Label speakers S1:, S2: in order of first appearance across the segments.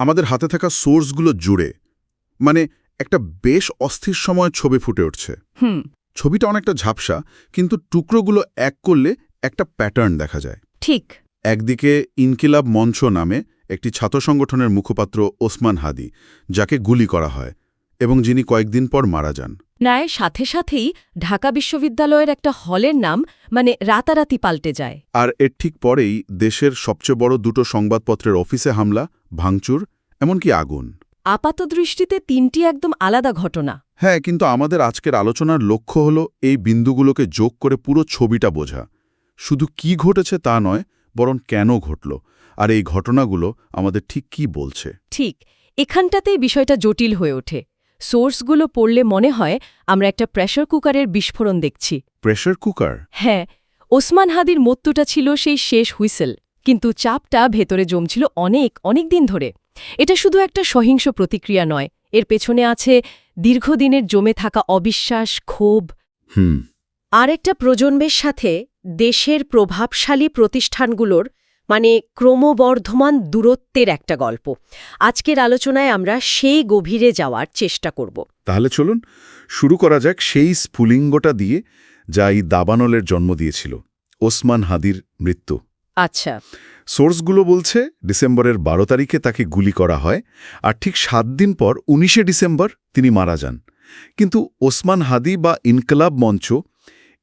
S1: আমাদের হাতে থাকা সোর্সগুলো জুড়ে মানে একটা বেশ অস্থির সময় ছবি ফুটে উঠছে। ছবিটা অনেকটা ঝাপসা কিন্তু টুকরোগুলো এক করলে একটা প্যাটার্ন দেখা যায়।
S2: ঠিক।
S1: একদিকে ইনকিলাব মঞ্চ নামে একটি ছাত্র সংগঠনের মুখপাত্র ওসমান হাদি যাকে গুলি করা হয় এবং যিনি কয়েকদিন পর মারা যান।
S2: ন্যায় সাথে সাথেই ঢাকা বিশ্ববিদ্যালয়ের একটা হলের নাম মানে রাতারাতি পাল্টে যায়।
S1: আর এর ঠিক পরেই দেশের সবচেয়ে বড় দুটো সংবাদপত্রের অফিসে হামলা ভাঙচুর এমনকি আগুন।
S2: আপাত দৃষ্টিতে তিনটি একদম আলাদা ঘটনা।
S1: হ্যাঁ কিন্তু আমাদের আজকের আলোচনার লক্ষ্য হল এই বিন্দুগুলোকে যোগ করে পুরো ছবিটা বোঝা। শুধু কি ঘটেছে তা নয় বরং কেন ঘটল আর এই ঘটনাগুলো আমাদের ঠিক কি বলছে।
S2: ঠিক এখানটাতেই বিষয়টা জটিল হয়ে ওঠে। সোর্সগুলো পড়লে মনে হয় আমরা একটা প্রেশার কুকারের বিস্ফোরণ দেখছি।
S1: Pressure cooker?
S2: হ্যাঁ ওসমান হাদির মত্যুটা ছিল সেই শেষ হুইসেল কিন্তু চাপটা ভেতরে জমছিল অনেক অনেক দিন ধরে। এটা শুধু একটা সহিংস প্রতিক্রিয়া নয় এর পেছনে আছে দীর্ঘদিনের জমে থাকা অবিশ্বাস ক্ষোভ।
S1: হুম।
S2: আর একটা প্রজন্মের সাথে দেশের প্রভাবশালী প্রতিষ্ঠানগুলোর মানে ক্রমবর্ধমান দূরত্বের একটা গল্প। আজকের আলোচনায় আমরা সেই গভীরে যাওয়ার চেষ্টা করব।
S1: তাহলে চলুন শুরু করা যাক সেই স্ফুলিঙ্গটা দিয়ে যা এই দাবানলের জন্ম দিয়েছিল ওসমান হাদির মৃত্যু।
S2: আচ্ছা।
S1: সোর্সগুলো বলছে ডিসেম্বরের বারো তারিখে তাকে গুলি করা হয় আর ঠিক সাত দিন পর উনিশে ডিসেম্বর তিনি মারা যান। কিন্তু ওসমান হাদি বা ইনকলাব মঞ্চ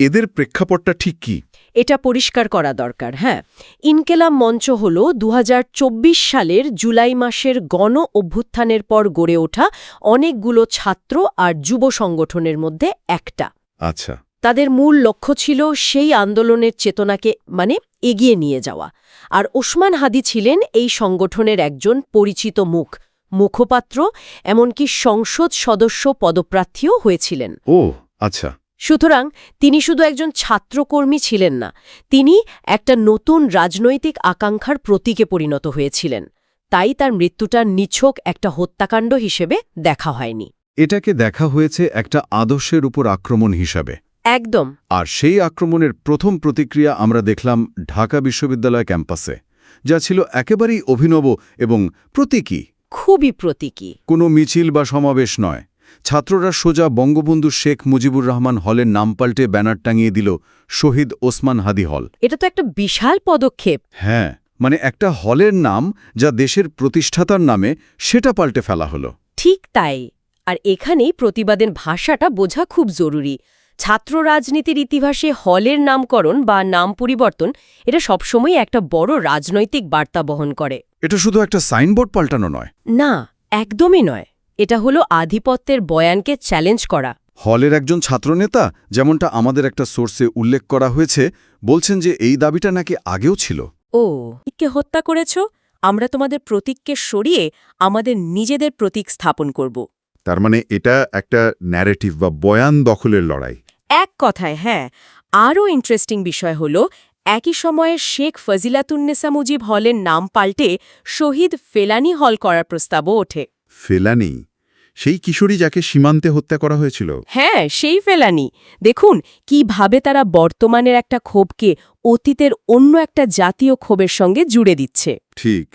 S1: এদের প্রেক্ষাপটটা ঠিক কি?
S2: এটা পরিষ্কার করা দরকার হ্যাঁ। ইনকেলাম মঞ্চ হল দু হাজার চব্বিশ সালের জুলাই মাসের গণ অভ্যুত্থানের পর গড়ে ওঠা অনেকগুলো ছাত্র আর যুব সংগঠনের মধ্যে একটা।
S1: আচ্ছা।
S2: তাদের মূল লক্ষ্য ছিল সেই আন্দোলনের চেতনাকে মানে এগিয়ে নিয়ে যাওয়া। আর ওসমান হাদি ছিলেন এই সংগঠনের একজন পরিচিত মুখ মুখপাত্র এমনকি সংসদ সদস্য পদপ্রার্থীও হয়েছিলেন।
S1: ও আচ্ছা।
S2: সুতরাং তিনি শুধু একজন ছাত্রকর্মী ছিলেন না তিনি একটা নতুন রাজনৈতিক আকাঙ্ক্ষার প্রতীকে পরিণত হয়েছিলেন। তাই তার মৃত্যুটা নিছক একটা হত্যাকাণ্ড হিসেবে দেখা হয়নি।
S3: এটাকে দেখা হয়েছে একটা আদর্শের উপর আক্রমণ হিসাবে।
S2: একদম।
S3: আর সেই আক্রমণের প্রথম প্রতিক্রিয়া আমরা দেখলাম ঢাকা বিশ্ববিদ্যালয় ক্যাম্পাসে যা ছিল একেবারেই অভিনব এবং প্রতীকী।
S2: খুবই প্রতীকী।
S3: কোনো মিছিল বা সমাবেশ নয়। ছাত্ররা সোজা বঙ্গবন্ধু শেখ মুজিবুর রহমান হলের নাম পাল্টে ব্যানার টাঙিয়ে দিল শহীদ ওসমান হাদি হল।
S2: এটা তো একটা বিশাল পদক্ষেপ।
S3: হ্যাঁ মানে একটা হলের নাম যা দেশের প্রতিষ্ঠাতার নামে সেটা পাল্টে ফেলা হলো।
S2: ঠিক তাই। আর এখানেই প্রতিবাদের ভাষাটা বোঝা খুব জরুরি। ছাত্র রাজনীতির ইতিহাসে হলের নামকরণ বা নাম পরিবর্তন এটা সবসময় একটা বড় রাজনৈতিক বার্তা বহন করে।
S3: এটা শুধু একটা সাইনবোর্ড পাল্টানো নয়।
S2: না একদমই নয়। এটা হলো আধিপত্যের বয়ানকে চ্যালেঞ্জ করা।
S3: হলের একজন ছাত্রনেতা যেমনটা আমাদের একটা সোর্সে উল্লেখ করা হয়েছে বলছেন যে এই দাবিটা নাকি আগেও ছিল।
S2: ও কে হত্যা করেছ? আমরা তোমাদের প্রতীককে সরিয়ে আমাদের নিজেদের প্রতীক স্থাপন করব।
S1: তার মানে এটা একটা ন্যারেটিভ বা বয়ান দখলের লড়াই।
S2: এক কথায় হ্যাঁ। আরও ইন্টারেস্টিং বিষয় হল একই সময়ে শেখ ফজিলাতুন্নেসা মুজিব হলের নাম পাল্টে শহীদ ফেলানি হল করার প্রস্তাবও ওঠে।
S1: ফেলানি? সেই কিশোরী যাকে সীমান্তে হত্যা করা হয়েছিল।
S2: হ্যাঁ সেই ফেলানি। দেখুন কীভাবে তারা বর্তমানের একটা ক্ষোভকে অতীতের অন্য একটা জাতীয় ক্ষোভের সঙ্গে জুড়ে দিচ্ছে।
S1: ঠিক।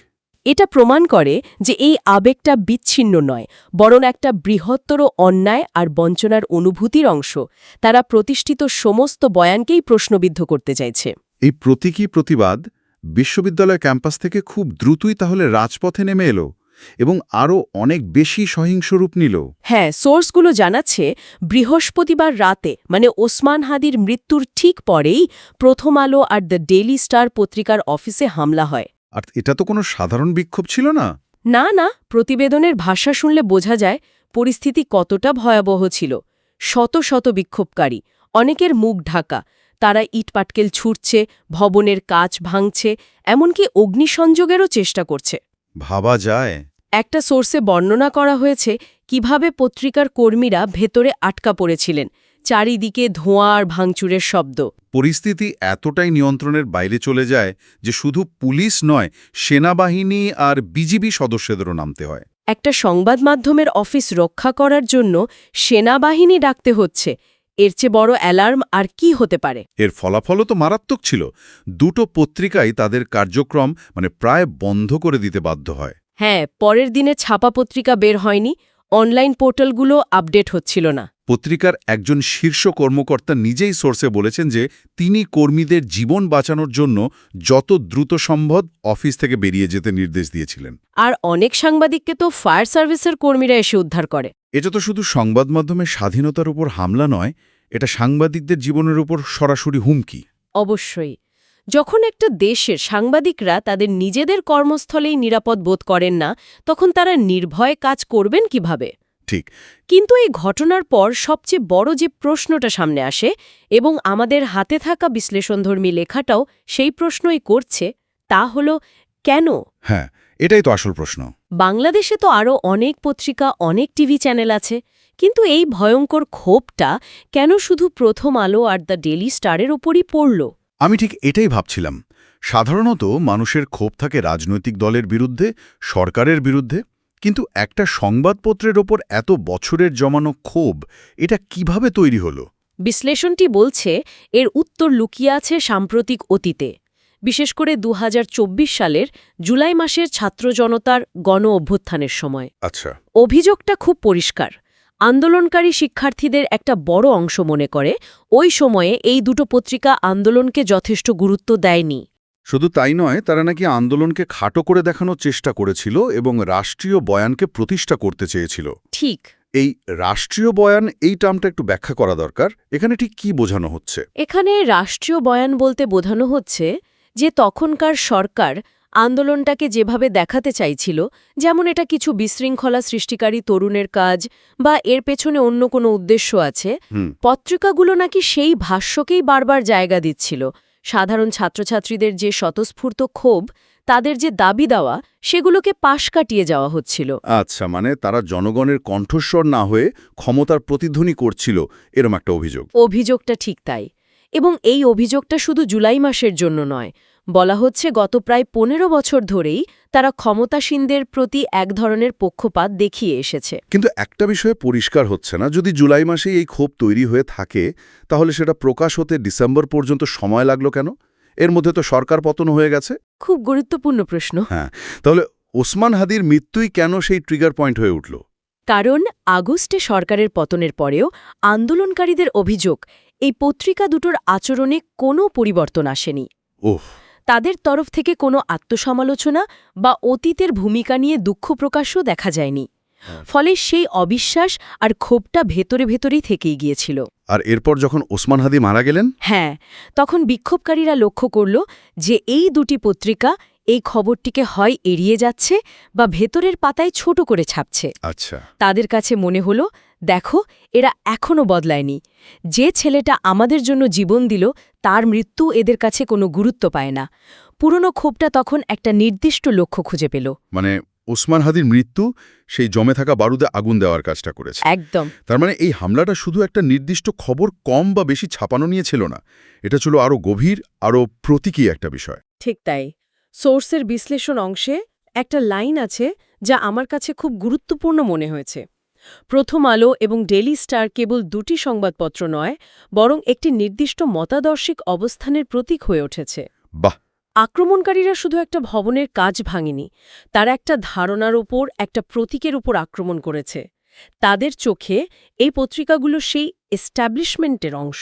S2: এটা প্রমাণ করে যে এই আবেগটা বিচ্ছিন্ন নয় বরং একটা বৃহত্তর অন্যায় আর বঞ্চনার অনুভূতির অংশ। তারা প্রতিষ্ঠিত সমস্ত বয়ানকেই প্রশ্নবিদ্ধ করতে চাইছে।
S1: এই প্রতীকী প্রতিবাদ বিশ্ববিদ্যালয় ক্যাম্পাস থেকে খুব দ্রুতই তাহলে রাজপথে নেমে এলো। এবং আরও অনেক বেশি সহিংস রূপ নিল।
S2: হ্যাঁ সোর্সগুলো জানাচ্ছে বৃহস্পতিবার রাতে মানে ওসমান হাদির মৃত্যুর ঠিক পরেই প্রথম আলো আর দ্য ডেইলি স্টার পত্রিকার অফিসে হামলা হয়।
S1: আর এটা তো কোনো সাধারণ বিক্ষোভ ছিল না?
S2: না না প্রতিবেদনের ভাষা শুনলে বোঝা যায় পরিস্থিতি কতটা ভয়াবহ ছিল। শত শত বিক্ষোভকারী অনেকের মুখ ঢাকা তারা ইটপাটকেল ছুটছে ভবনের কাচ ভাঙছে এমনকি অগ্নিসংযোগেরও চেষ্টা করছে।
S1: ভাবা যায়।
S2: একটা সোর্সে বর্ণনা করা হয়েছে কীভাবে পত্রিকার কর্মীরা ভেতরে আটকা পড়েছিলেন চারিদিকে ধোঁয়া আর ভাঙচুরের শব্দ।
S1: পরিস্থিতি এতটাই নিয়ন্ত্রণের বাইরে চলে যায় যে শুধু পুলিশ নয় সেনাবাহিনী আর বিজিবি সদস্যদেরও নামতে হয়।
S2: একটা সংবাদ মাধ্যমের অফিস রক্ষা করার জন্য সেনাবাহিনী ডাকতে হচ্ছে। এর চেয়ে বড় অ্যালার্ম আর কি হতে পারে?
S1: এর ফলাফলও তো মারাত্মক ছিল। দুটো পত্রিকাই তাদের কার্যক্রম মানে প্রায় বন্ধ করে দিতে বাধ্য হয়।
S2: হ্যাঁ পরের দিনে ছাপা পত্রিকা বের হয়নি অনলাইন পোর্টালগুলো আপডেট হচ্ছিল না।
S1: পত্রিকার একজন শীর্ষ কর্মকর্তা নিজেই সোর্সে বলেছেন যে তিনি কর্মীদের জীবন বাঁচানোর জন্য যত দ্রুত সম্ভব অফিস থেকে বেরিয়ে যেতে নির্দেশ দিয়েছিলেন।
S2: আর অনেক সাংবাদিককে তো ফায়ার সার্ভিসের কর্মীরা এসে উদ্ধার করে।
S1: এটা তো শুধু সংবাদ মাধ্যমের স্বাধীনতার উপর হামলা নয় এটা সাংবাদিকদের জীবনের উপর সরাসরি হুমকি।
S2: অবশ্যই। যখন একটা দেশের সাংবাদিকরা তাদের নিজেদের কর্মস্থলেই নিরাপদ বোধ করেন না তখন তারা নির্ভয়ে কাজ করবেন কীভাবে?
S1: ঠিক।
S2: কিন্তু এই ঘটনার পর সবচেয়ে বড় যে প্রশ্নটা সামনে আসে এবং আমাদের হাতে থাকা বিশ্লেষণধর্মী লেখাটাও সেই প্রশ্নই করছে তা হল কেন?
S1: হ্যাঁ এটাই তো আসল প্রশ্ন।
S2: বাংলাদেশে তো আরও অনেক পত্রিকা অনেক টিভি চ্যানেল আছে কিন্তু এই ভয়ঙ্কর ক্ষোভটা কেন শুধু প্রথম আলো আর দ্য ডেলি স্টারের ওপরই পড়ল?
S1: আমি ঠিক এটাই ভাবছিলাম। সাধারণত মানুষের ক্ষোভ থাকে রাজনৈতিক দলের বিরুদ্ধে সরকারের বিরুদ্ধে কিন্তু একটা সংবাদপত্রের ওপর এত বছরের জমানো ক্ষোভ এটা কীভাবে তৈরি হলো?
S2: বিশ্লেষণটি বলছে এর উত্তর লুকিয়ে আছে সাম্প্রতিক অতীতে। বিশেষ করে দু হাজার চব্বিশ সালের জুলাই মাসের ছাত্র জনতার গণ অভ্যুত্থানের সময়।
S1: আচ্ছা।
S2: অভিযোগটা খুব পরিষ্কার। আন্দোলনকারী শিক্ষার্থীদের একটা বড় অংশ মনে করে ওই সময়ে এই দুটো পত্রিকা আন্দোলনকে যথেষ্ট গুরুত্ব দেয়নি।
S1: শুধু তাই নয় তারা নাকি আন্দোলনকে খাটো করে দেখানোর চেষ্টা করেছিল এবং রাষ্ট্রীয় বয়ানকে প্রতিষ্ঠা করতে চেয়েছিল।
S2: ঠিক।
S1: এই রাষ্ট্রীয় বয়ান এই টার্মটা একটু ব্যাখ্যা করা দরকার। এখানে ঠিক কি বোঝানো হচ্ছে?
S2: এখানে রাষ্ট্রীয় বয়ান বলতে বোঝানো হচ্ছে যে তখনকার সরকার আন্দোলনটাকে যেভাবে দেখাতে চাইছিল যেমন এটা কিছু বিশৃঙ্খলা সৃষ্টিকারী তরুণের কাজ বা এর পেছনে অন্য কোনো উদ্দেশ্য আছে পত্রিকাগুলো নাকি সেই ভাষ্যকেই বারবার জায়গা দিচ্ছিল। সাধারণ ছাত্রছাত্রীদের যে স্বতঃস্ফূর্ত ক্ষোভ তাদের যে দাবি দেওয়া সেগুলোকে পাশ কাটিয়ে যাওয়া হচ্ছিল।
S1: আচ্ছা মানে তারা জনগণের কণ্ঠস্বর না হয়ে ক্ষমতার প্রতিধ্বনি করছিল এরম একটা অভিযোগ।
S2: অভিযোগটা ঠিক তাই। এবং এই অভিযোগটা শুধু জুলাই মাসের জন্য নয় বলা হচ্ছে গত প্রায় পনেরো বছর ধরেই তারা ক্ষমতাসীনদের প্রতি এক ধরনের পক্ষপাত দেখিয়ে এসেছে।
S1: কিন্তু একটা বিষয়ে পরিষ্কার হচ্ছে না যদি জুলাই মাসে এই ক্ষোভ তৈরি হয়ে থাকে তাহলে সেটা প্রকাশ হতে ডিসেম্বর পর্যন্ত সময় লাগল কেন? এর মধ্যে তো সরকার পতন হয়ে গেছে।
S2: খুব গুরুত্বপূর্ণ প্রশ্ন।
S1: হ্যাঁ তাহলে ওসমান হাদির মৃত্যুই কেন সেই ট্রিগার পয়েন্ট হয়ে উঠল?
S2: কারণ আগস্টে সরকারের পতনের পরেও আন্দোলনকারীদের অভিযোগ এই পত্রিকা দুটোর আচরণে কোনো পরিবর্তন আসেনি।
S1: ওহ
S2: তাদের তরফ থেকে কোনো আত্মসমালোচনা বা অতীতের ভূমিকা নিয়ে দুঃখ প্রকাশও দেখা যায়নি। ফলে সেই অবিশ্বাস আর ক্ষোভটা ভেতরে ভেতরেই থেকেই গিয়েছিল।
S1: আর এরপর যখন ওসমান হাদি মারা গেলেন?
S2: হ্যাঁ তখন বিক্ষোভকারীরা লক্ষ্য করল যে এই দুটি পত্রিকা এই খবরটিকে হয় এড়িয়ে যাচ্ছে বা ভেতরের পাতায় ছোট করে ছাপছে।
S1: আচ্ছা।
S2: তাদের কাছে মনে হল দেখো এরা এখনও বদলায়নি। যে ছেলেটা আমাদের জন্য জীবন দিল তার মৃত্যু এদের কাছে কোনো গুরুত্ব পায় না। পুরনো ক্ষোভটা তখন একটা নির্দিষ্ট লক্ষ্য খুঁজে পেল।
S1: মানে ওসমান হাদির মৃত্যু সেই জমে থাকা বারুদে আগুন দেওয়ার কাজটা করেছে।
S2: একদম।
S1: তার মানে এই হামলাটা শুধু একটা নির্দিষ্ট খবর কম বা বেশি ছাপানো নিয়ে ছিল না। এটা ছিল আরও গভীর আরও প্রতীকী একটা বিষয়।
S2: ঠিক তাই। সোর্সের বিশ্লেষণ অংশে একটা লাইন আছে যা আমার কাছে খুব গুরুত্বপূর্ণ মনে হয়েছে। প্রথম আলো এবং ডেলি স্টার কেবল দুটি সংবাদপত্র নয় বরং একটি নির্দিষ্ট মতাদর্শিক অবস্থানের প্রতীক হয়ে উঠেছে।
S1: বাহ!
S2: আক্রমণকারীরা শুধু একটা ভবনের কাজ ভাঙেনি তারা একটা ধারণার ওপর একটা প্রতীকের উপর আক্রমণ করেছে। তাদের চোখে এই পত্রিকাগুলো সেই এস্টাবলিশমেন্টের অংশ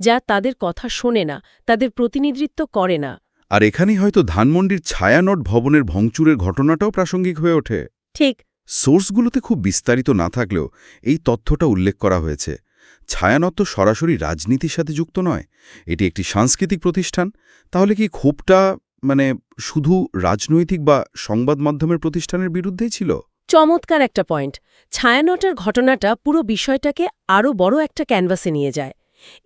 S2: যা তাদের কথা শোনে না তাদের প্রতিনিধিত্ব করে না।
S1: আর এখানেই হয়তো ধানমন্ডির ছায়ানট ভবনের ভংচুরের ঘটনাটাও প্রাসঙ্গিক হয়ে ওঠে।
S2: ঠিক।
S1: সোর্সগুলোতে খুব বিস্তারিত না থাকলেও এই তথ্যটা উল্লেখ করা হয়েছে। ছায়ানত তো সরাসরি রাজনীতির সাথে যুক্ত নয় এটি একটি সাংস্কৃতিক প্রতিষ্ঠান। তাহলে কি ক্ষোভটা মানে শুধু রাজনৈতিক বা সংবাদ মাধ্যমের প্রতিষ্ঠানের বিরুদ্ধেই ছিল?
S2: চমৎকার একটা পয়েন্ট। ছায়ানটের ঘটনাটা পুরো বিষয়টাকে আরও বড় একটা ক্যানভাসে নিয়ে যায়।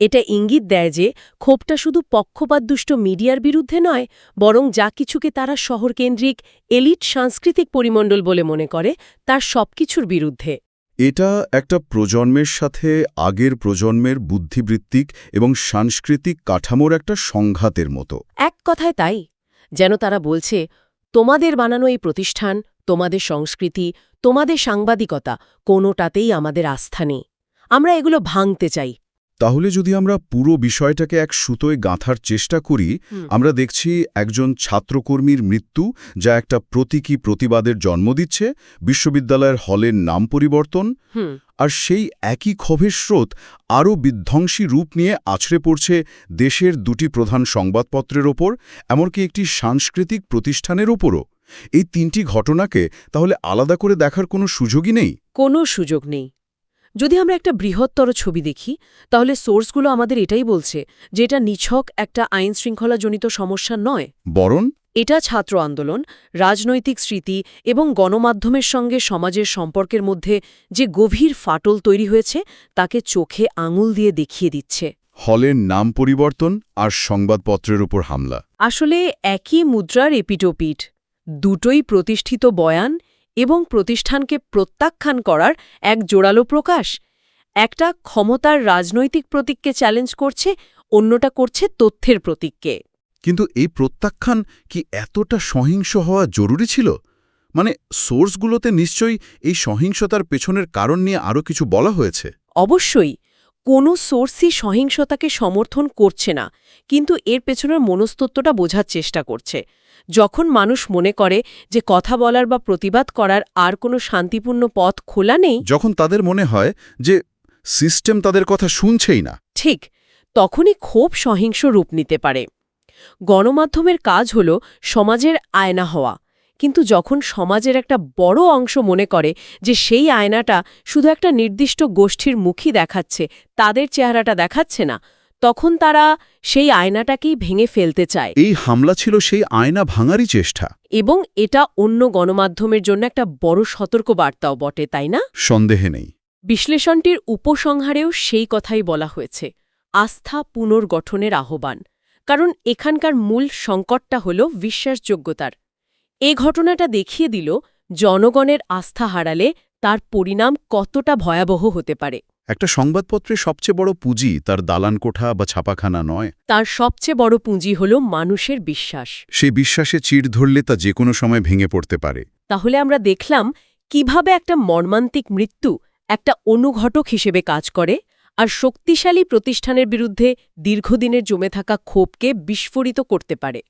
S2: এটা ইঙ্গিত দেয় যে ক্ষোভটা শুধু পক্ষপাতদুষ্ট মিডিয়ার বিরুদ্ধে নয় বরং যা কিছুকে তারা শহরকেন্দ্রিক এলিট সাংস্কৃতিক পরিমণ্ডল বলে মনে করে তার সবকিছুর বিরুদ্ধে।
S1: এটা একটা প্রজন্মের সাথে আগের প্রজন্মের বুদ্ধিবৃত্তিক এবং সাংস্কৃতিক কাঠামোর একটা সংঘাতের মতো।
S2: এক কথায় তাই যেন তারা বলছে তোমাদের বানানো এই প্রতিষ্ঠান তোমাদের সংস্কৃতি তোমাদের সাংবাদিকতা কোনোটাতেই আমাদের আস্থা নেই। আমরা এগুলো ভাঙতে চাই
S1: তাহলে যদি আমরা পুরো বিষয়টাকে এক সুতোয় গাঁথার চেষ্টা করি আমরা দেখছি একজন ছাত্রকর্মীর মৃত্যু যা একটা প্রতীকী প্রতিবাদের জন্ম দিচ্ছে বিশ্ববিদ্যালয়ের হলের নাম পরিবর্তন আর সেই একই ক্ষোভের স্রোত আরও বিধ্বংসী রূপ নিয়ে আছড়ে পড়ছে দেশের দুটি প্রধান সংবাদপত্রের ওপর এমনকি একটি সাংস্কৃতিক প্রতিষ্ঠানের ওপরও। এই তিনটি ঘটনাকে তাহলে আলাদা করে দেখার কোনো সুযোগই নেই?
S2: কোনো সুযোগ নেই। যদি আমরা একটা বৃহত্তর ছবি দেখি তাহলে সোর্সগুলো আমাদের এটাই বলছে যে এটা নিছক একটা আইন শৃঙ্খলাজনিত সমস্যা নয়।
S1: বরং
S2: এটা ছাত্র আন্দোলন রাজনৈতিক স্মৃতি এবং গণমাধ্যমের সঙ্গে সমাজের সম্পর্কের মধ্যে যে গভীর ফাটল তৈরি হয়েছে তাকে চোখে আঙুল দিয়ে দেখিয়ে দিচ্ছে।
S1: হলের নাম পরিবর্তন আর সংবাদপত্রের উপর হামলা।
S2: আসলে একই মুদ্রার এপিটোপিট দুটোই প্রতিষ্ঠিত বয়ান এবং প্রতিষ্ঠানকে প্রত্যাখ্যান করার এক জোরালো প্রকাশ। একটা ক্ষমতার রাজনৈতিক প্রতীককে চ্যালেঞ্জ করছে অন্যটা করছে তথ্যের প্রতীককে।
S1: কিন্তু এই প্রত্যাখ্যান কি এতটা সহিংস হওয়া জরুরি ছিল? মানে সোর্সগুলোতে নিশ্চয়ই এই সহিংসতার পেছনের কারণ নিয়ে আরও কিছু বলা হয়েছে।
S2: অবশ্যই। কোনো সোর্সই সহিংসতাকে সমর্থন করছে না কিন্তু এর পেছনের মনস্তত্ত্বটা বোঝার চেষ্টা করছে। যখন মানুষ মনে করে যে কথা বলার বা প্রতিবাদ করার আর কোনো শান্তিপূর্ণ পথ খোলা নেই
S1: যখন তাদের মনে হয় যে সিস্টেম তাদের কথা শুনছেই না।
S2: ঠিক তখনই ক্ষোভ সহিংস রূপ নিতে পারে। গণমাধ্যমের কাজ হল সমাজের আয়না হওয়া। কিন্তু যখন সমাজের একটা বড় অংশ মনে করে যে সেই আয়নাটা শুধু একটা নির্দিষ্ট গোষ্ঠীর মুখই দেখাচ্ছে তাদের চেহারাটা দেখাচ্ছে না তখন তারা সেই আয়নাটাকেই ভেঙে ফেলতে চায়।
S1: এই হামলা ছিল সেই আয়না ভাঙারই চেষ্টা।
S2: এবং এটা অন্য গণমাধ্যমের জন্য একটা বড় সতর্কবার্তাও বটে তাই না?
S1: সন্দেহে নেই।
S2: বিশ্লেষণটির উপসংহারেও সেই কথাই বলা হয়েছে আস্থা পুনর্গঠনের আহ্বান। কারণ এখানকার মূল সংকটটা হল বিশ্বাসযোগ্যতার। এ ঘটনাটা দেখিয়ে দিল জনগণের আস্থা হারালে তার পরিণাম কতটা ভয়াবহ হতে পারে।
S1: একটা সংবাদপত্রে সবচেয়ে বড় পুঁজি তার দালান কোঠা বা ছাপাখানা নয়।
S2: তার সবচেয়ে বড় পুঁজি হল মানুষের বিশ্বাস।
S1: সেই বিশ্বাসে চিড় ধরলে তা যে কোনো সময় ভেঙে পড়তে পারে।
S2: তাহলে আমরা দেখলাম কীভাবে একটা মর্মান্তিক মৃত্যু একটা অনুঘটক হিসেবে কাজ করে। আর শক্তিশালী প্রতিষ্ঠানের বিরুদ্ধে দীর্ঘদিনের জমে থাকা ক্ষোভকে বিস্ফোরিত করতে পারে।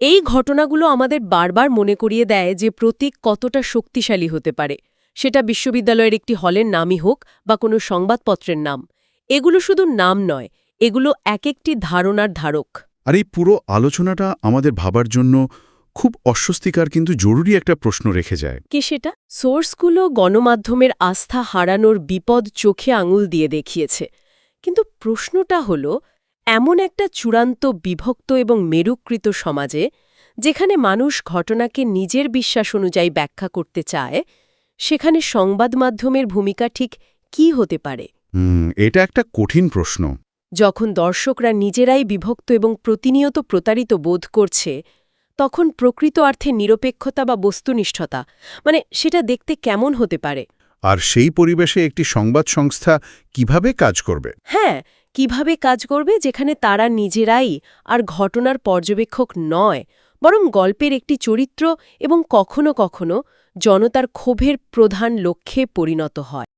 S2: এই ঘটনাগুলো আমাদের বারবার মনে করিয়ে দেয় যে প্রতীক কতটা শক্তিশালী হতে পারে। সেটা বিশ্ববিদ্যালয়ের একটি হলের নামই হোক বা কোনো সংবাদপত্রের নাম। এগুলো শুধু নাম নয় এগুলো এক একটি ধারণার ধারক।
S1: আর এই পুরো আলোচনাটা আমাদের ভাবার জন্য খুব অস্বস্তিকর কিন্তু জরুরি একটা প্রশ্ন রেখে যায়।
S2: কি সেটা? সোর্সগুলো গণমাধ্যমের আস্থা হারানোর বিপদ চোখে আঙুল দিয়ে দেখিয়েছে। কিন্তু প্রশ্নটা হল এমন একটা চূড়ান্ত বিভক্ত এবং মেরুকৃত সমাজে যেখানে মানুষ ঘটনাকে নিজের বিশ্বাস অনুযায়ী ব্যাখ্যা করতে চায় সেখানে সংবাদ মাধ্যমের ভূমিকা ঠিক কি হতে পারে?
S1: এটা একটা কঠিন প্রশ্ন।
S2: যখন দর্শকরা নিজেরাই বিভক্ত এবং প্রতিনিয়ত প্রতারিত বোধ করছে তখন প্রকৃত অর্থে নিরপেক্ষতা বা বস্তুনিষ্ঠতা মানে সেটা দেখতে কেমন হতে পারে।
S1: আর সেই পরিবেশে একটি সংবাদ সংস্থা কীভাবে কাজ করবে?
S2: হ্যাঁ কীভাবে কাজ করবে যেখানে তারা নিজেরাই আর ঘটনার পর্যবেক্ষক নয় বরং গল্পের একটি চরিত্র এবং কখনো কখনো জনতার ক্ষোভের প্রধান লক্ষ্যে পরিণত হয়।